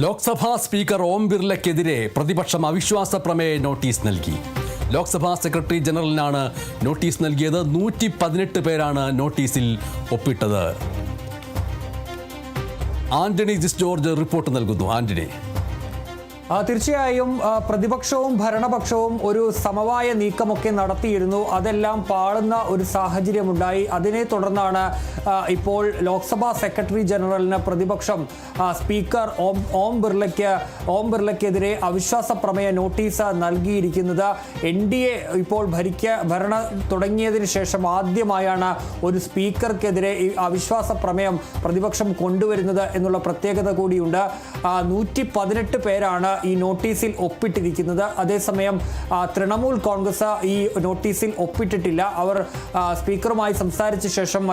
Lok Sabha speaker ഓം ബിർലയ്ക്കെതിരെ പ്രതിപക്ഷം അവിശ്വാസ പ്രമേയ നോട്ടീസ് നൽകി. ലോക്സഭാ സെക്രട്ടറി ജനറലിനാണ് നോട്ടീസ് നൽകിയത്. നൂറ്റി പതിനെട്ട് പേരാണ് നോട്ടീസിൽ ഒപ്പിട്ടത്. ആന്റണി ജിസ് ജോർജ് റിപ്പോർട്ട് നൽകുന്നു. ആന്റണി. തീർച്ചയായും പ്രതിപക്ഷവും ഭരണപക്ഷവും ഒരു സമവായ നീക്കമൊക്കെ നടത്തിയിരുന്നു. അതെല്ലാം പാളുന്ന ഒരു സാഹചര്യമുണ്ടായി. അതിനെ തുടർന്നാണ് ഇപ്പോൾ ലോക്സഭാ സെക്രട്ടറി ജനറലിന് പ്രതിപക്ഷം സ്പീക്കർ ഓം ഓം ബിർലയ്ക്ക് ഓം ബിർലയ്ക്കെതിരെ അവിശ്വാസ പ്രമേയ നോട്ടീസ് നൽകിയിരിക്കുന്നത്. എൻ ഡി എ ഇപ്പോൾ ഭരിക്ക ഭരണ തുടങ്ങിയതിന് ശേഷം ആദ്യമായാണ് ഒരു സ്പീക്കർക്കെതിരെ ഈ അവിശ്വാസ പ്രമേയം പ്രതിപക്ഷം കൊണ്ടുവരുന്നത് എന്നുള്ള പ്രത്യേകത കൂടിയുണ്ട്. നൂറ്റി പതിനെട്ട് പേരാണ് ഈ നോട്ടീസിൽ ഒപ്പിട്ടിരിക്കുന്നത്. അതേസമയം തൃണമൂൽ കോൺഗ്രസ് ഈ നോട്ടീസിൽ ഒപ്പിട്ടിട്ടില്ല. അവർ സ്പീക്കറുമായി സംസാരിച്ച ശേഷം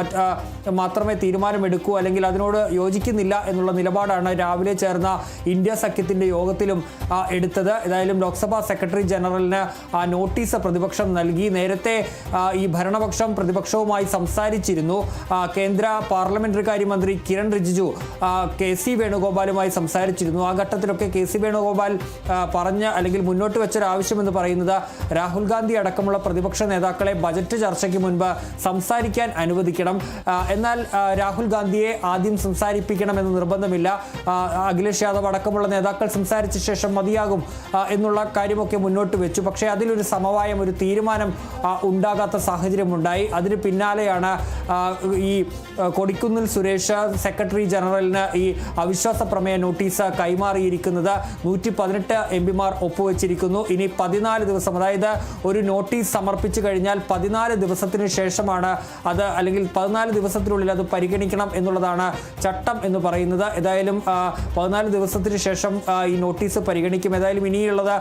മാത്രമേ തീരുമാനമെടുക്കൂ അല്ലെങ്കിൽ അതിനോട് യോജിക്കുന്നില്ല എന്നുള്ള നിലപാടാണ് രാവിലെ ചേർന്ന ഇന്ത്യ സഖ്യത്തിന്റെ യോഗത്തിലും എടുത്തത്. ഏതായാലും ലോക്സഭാ സെക്രട്ടറി ജനറലിന് ആ നോട്ടീസ് പ്രതിപക്ഷം നൽകി. നേരത്തെ ഈ ഭരണപക്ഷം പ്രതിപക്ഷവുമായി സംസാരിച്ചിരുന്നു. കേന്ദ്ര പാർലമെന്ററി കാര്യമന്ത്രി കിരൺ റിജിജു കെ സി വേണുഗോപാലുമായി സംസാരിച്ചിരുന്നു. ആ ഘട്ടത്തിലൊക്കെ കെ സി വേണുഗോപാൽ ആ, പറഞ്ഞ അല്ലെങ്കിൽ മുന്നോട്ട് വെച്ചൊരു ആവശ്യമെന്ന് പറയുന്നത് രാഹുൽ ഗാന്ധി അടക്കമുള്ള പ്രതിപക്ഷ നേതാക്കളെ ബജറ്റ് ചർച്ചയ്ക്ക് മുൻപ് സംസാരിക്കാൻ അനുവദിക്കണം. എന്നാൽ രാഹുൽ ഗാന്ധിയെ ആദ്യം സംസാരിപ്പിക്കണമെന്ന് നിർബന്ധമില്ല. അഖിലേഷ് യാദവ് അടക്കമുള്ള നേതാക്കൾ സംസാരിച്ച ശേഷം മതിയാകും എന്നുള്ള കാര്യമൊക്കെ മുന്നോട്ട് വെച്ചു. പക്ഷേ അതിലൊരു സമവായം ഒരു തീരുമാനം ഉണ്ടാകാത്ത സാഹചര്യമുണ്ടായി അതിന് പിന്നാലെയാണ് ഈ കൊടിക്കുന്നിൽ സുരേഷ് സെക്രട്ടറി ജനറലിന് ഈ അവിശ്വാസ പ്രമേയ നോട്ടീസ് കൈമാറിയിരിക്കുന്നത്. നൂറ്റി പതിനെട്ട് എം പിമാർ ഒപ്പുവെച്ചിരിക്കുന്നു. ഇനി പതിനാല് ദിവസം അതായത് ഒരു നോട്ടീസ് സമർപ്പിച്ചു കഴിഞ്ഞാൽ പതിനാല് ദിവസത്തിന് ശേഷമാണ് അത് അല്ലെങ്കിൽ പതിനാല് ദിവസത്തിനുള്ളിൽ അത് പരിഗണിക്കണം എന്നുള്ളതാണ് ചട്ടം എന്ന് പറയുന്നത്. ഏതായാലും പതിനാല് ദിവസത്തിന് ശേഷം ഈ നോട്ടീസ് പരിഗണിക്കും. ഏതായാലും ഇനിയുള്ളത്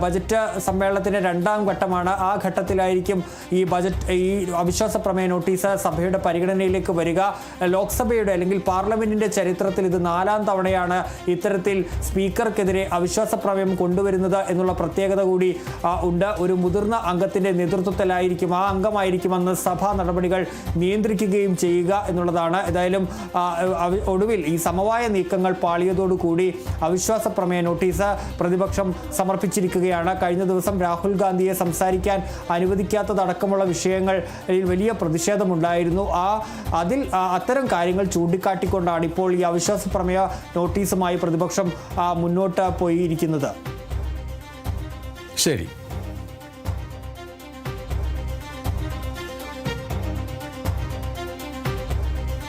ബജറ്റ് സമ്മേളനത്തിന്റെ രണ്ടാം ഘട്ടമാണ്. ആ ഘട്ടത്തിലായിരിക്കും ഈ ബജറ്റ് ഈ അവിശ്വാസ പ്രമേയ നോട്ടീസ് സഭയുടെ പരിഗണനയിലേക്ക് വരിക. ലോക്സഭയുടെ അല്ലെങ്കിൽ പാർലമെന്റിന്റെ ചരിത്രത്തിൽ ഇത് നാലാം തവണയാണ് ഇത്തരത്തിൽ സ്പീക്കർക്കെതിരെ അവിശ്വാസ പ്രമേയം കൊണ്ടുവരുന്നത് എന്നുള്ള പ്രത്യേകത കൂടി ഉണ്ട്. ഒരു മുതിർന്ന അംഗത്തിന്റെ നേതൃത്വത്തിലായിരിക്കും ആ അംഗമായിരിക്കും അന്ന് സഭാ നടപടികൾ നിയന്ത്രിക്കുകയും ചെയ്യുക എന്നുള്ളതാണ്. ഏതായാലും ഒടുവിൽ ഈ സമവായ നീക്കങ്ങൾ പാളിയതോടുകൂടി അവിശ്വാസ പ്രമേയ നോട്ടീസ് പ്രതിപക്ഷം സമർപ്പിച്ചിരിക്കുകയാണ്. കഴിഞ്ഞ ദിവസം രാഹുൽ ഗാന്ധിയെ സംസാരിക്കാൻ അനുവദിക്കാത്തതടക്കമുള്ള വിഷയങ്ങളിൽ വലിയ പ്രതിഷേധമുണ്ടായിരുന്നു. ആ അതിൽ അത്തരം കാര്യങ്ങൾ ചൂണ്ടിക്കാട്ടിക്കൊണ്ടാണ് ഇപ്പോൾ ഈ അവിശ്വാസ പ്രമേയ നോട്ടീസുമായി പ്രതിപക്ഷം മുന്നോട്ട് മുന്നോട്ട് പോയിരിക്കുന്നത്. ശരി.